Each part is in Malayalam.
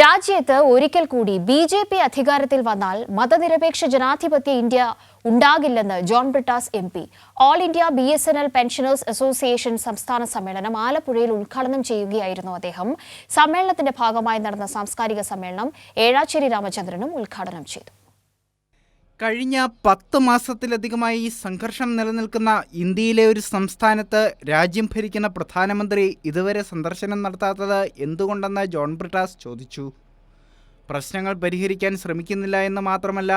രാജ്യത്ത് ഒരിക്കൽ കൂടി ബി ജെ പി അധികാരത്തിൽ വന്നാൽ മതനിരപേക്ഷ ജനാധിപത്യ ഇന്ത്യ ഉണ്ടാകില്ലെന്ന് John Brittas M P. All India B S N L pensioners association സംസ്ഥാന സമ്മേളനം ആലപ്പുഴയിൽ ഉദ്ഘാടനം ചെയ്യുകയായിരുന്നു അദ്ദേഹം. സമ്മേളനത്തിന്റെ ഭാഗമായി നടന്ന സാംസ്കാരിക സമ്മേളനം ഏഴാച്ചേരി രാമചന്ദ്രനും ഉദ്ഘാടനം ചെയ്തു. കഴിഞ്ഞ പത്ത് മാസത്തിലധികമായി സംഘർഷം നിലനിൽക്കുന്ന ഇന്ത്യയിലെ ഒരു സംസ്ഥാനത്ത് രാജ്യം ഭരിക്കുന്ന പ്രധാനമന്ത്രി ഇതുവരെ സന്ദർശനം നടത്താത്തത് എന്തുകൊണ്ടെന്ന് ജോൺ ബ്രിട്ടാസ് ചോദിച്ചു. പ്രശ്നങ്ങൾ പരിഹരിക്കാൻ ശ്രമിക്കുന്നില്ല എന്ന് മാത്രമല്ല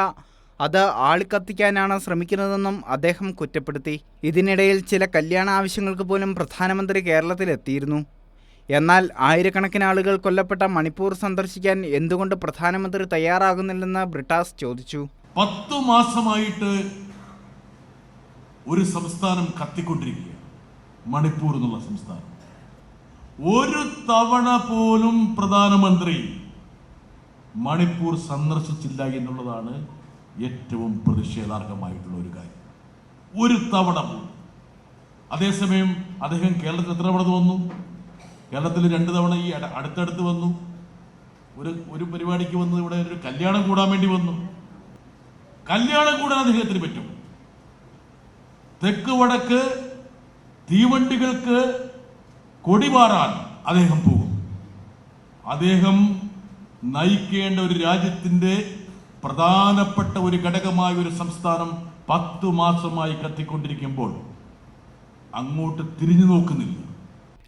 അത് ആളിക്കത്തിക്കാനാണ് ശ്രമിക്കുന്നതെന്നും അദ്ദേഹം കുറ്റപ്പെടുത്തി. ഇതിനിടയിൽ ചില കല്യാണ ആവശ്യങ്ങൾക്ക് പോലും പ്രധാനമന്ത്രി കേരളത്തിലെത്തിയിരുന്നു. എന്നാൽ ആയിരക്കണക്കിന് ആളുകൾ കൊല്ലപ്പെട്ട മണിപ്പൂർ സന്ദർശിക്കാൻ എന്തുകൊണ്ട് പ്രധാനമന്ത്രി തയ്യാറാകുന്നില്ലെന്ന് ബ്രിട്ടാസ് ചോദിച്ചു. പത്തു മാസമായിട്ട് ഒരു സംസ്ഥാനം കത്തിക്കൊണ്ടിരിക്കുക മണിപ്പൂർ എന്നുള്ള സംസ്ഥാനം. ഒരു തവണ പോലും പ്രധാനമന്ത്രി മണിപ്പൂർ സന്ദർശിച്ചില്ല എന്നുള്ളതാണ് ഏറ്റവും പ്രതിഷേധാർഹമായിട്ടുള്ള ഒരു കാര്യം. ഒരു തവണ പോലും. അതേസമയം അദ്ദേഹം കേരളത്തിൽ എത്ര തവണ വന്നു? കേരളത്തിൽ രണ്ട് തവണ ഈ അടുത്തടുത്ത് വന്നു. ഒരു ഒരു പരിപാടിക്ക് വന്നു. ഇവിടെ ഒരു കല്യാണം കൂടാൻ വേണ്ടി വന്നു. കല്യാണം കൂടാൻ അദ്ദേഹത്തിന് പറ്റും. തെക്ക് വടക്ക് തീവണ്ടികൾക്ക് കൊടിമാറാൻ അദ്ദേഹം പോകും. അദ്ദേഹം നയിക്കേണ്ട ഒരു രാജ്യത്തിന്റെ പ്രധാനപ്പെട്ട ഒരു ഘടകമായ ഒരു സംസ്ഥാനം പത്തു മാസമായി കത്തിക്കൊണ്ടിരിക്കുമ്പോൾ അങ്ങോട്ട് തിരിഞ്ഞു നോക്കുന്നില്ല.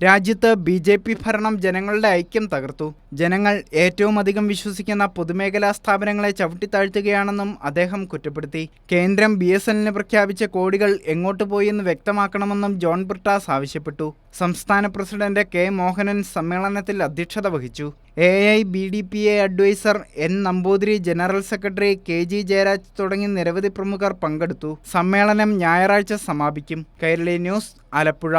രാജ്യത്ത് ബി ജെ പി ഭരണം ജനങ്ങളുടെ ഐക്യം തകർത്തു. ജനങ്ങൾ ഏറ്റവും അധികം വിശ്വസിക്കുന്ന പൊതുമേഖലാ സ്ഥാപനങ്ങളെ ചവിട്ടിത്താഴ്ത്തുകയാണെന്നും അദ്ദേഹം കുറ്റപ്പെടുത്തി. കേന്ദ്രം ബി എസ് എല്ലിന് പ്രഖ്യാപിച്ച കോടികൾ എങ്ങോട്ട് പോയെന്ന് വ്യക്തമാക്കണമെന്നും ജോൺ ബ്രിട്ടാസ് ആവശ്യപ്പെട്ടു. സംസ്ഥാന പ്രസിഡന്റ് കെ മോഹനൻ സമ്മേളനത്തിൽ അധ്യക്ഷത വഹിച്ചു. A I B D P A adviser N Namboothiri general secretary K G Jayaraj തുടങ്ങി നിരവധി പ്രമുഖർ പങ്കെടുത്തു. സമ്മേളനം ഞായറാഴ്ച സമാപിക്കും. കൈരളി ന്യൂസ് ആലപ്പുഴ.